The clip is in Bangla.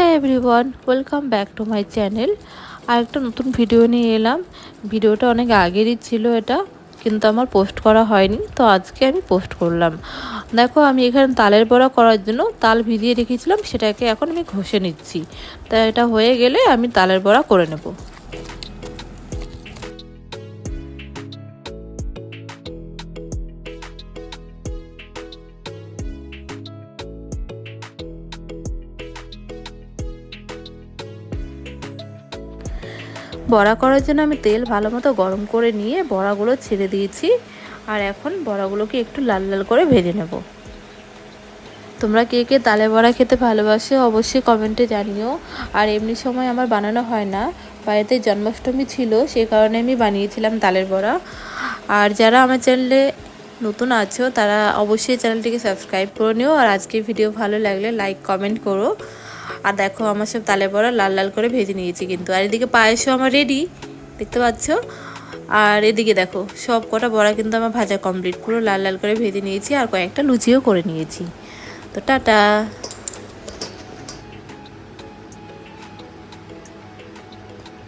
হ্যাঁ everyone welcome back to my channel আর একটা নতুন ভিডিও নিয়ে এলাম। ভিডিওটা অনেক আগেরই ছিল এটা, কিন্তু আমার পোস্ট করা হয়নি, তো আজকে আমি পোস্ট করলাম। দেখো, আমি এখানে তালের বড়া করার জন্য তাল ভিজিয়ে রেখেছিলাম, সেটাকে এখন আমি ঘষে নিচ্ছি। তা এটা হয়ে গেলে আমি তালের বড়া করে নেব। বড়া করার জন্য আমি তেল ভালো মতো গরম করে নিয়ে বড়াগুলো ছেড়ে দিয়েছি। আর এখন বড়াগুলোকে একটু লাল লাল করে ভেজে নেব। তোমরা কে কে তালে বড়া খেতে ভালোবাসে অবশ্যই কমেন্টে জানিও। আর এমনি সময় আমার বানানো হয় না। বাড়িতে জন্মাষ্টমী ছিল সেই কারণে আমি বানিয়েছিলাম তালের বড়া। আর যারা আমার চ্যানেলে নতুন আছো, তারা অবশ্যই চ্যানেলটিকে সাবস্ক্রাইব করে নিও। আর আজকে ভিডিও ভালো লাগলে লাইক কমেন্ট করো। আর দেখো আমার সব তালে বড়া লাল লাল করে ভেজে নিয়েছি কিন্তু। আর এদিকে পায়েসও আমার রেডি দেখতে পাচ্ছ? আর এদিকে দেখো, সব কটা বড়া কিন্তু আমার ভাজা কমপ্লিট পুরো লাল লাল করে ভেজে নিয়েছি আর কয়েকটা লুচিও করে নিয়েছি। তো টাটা।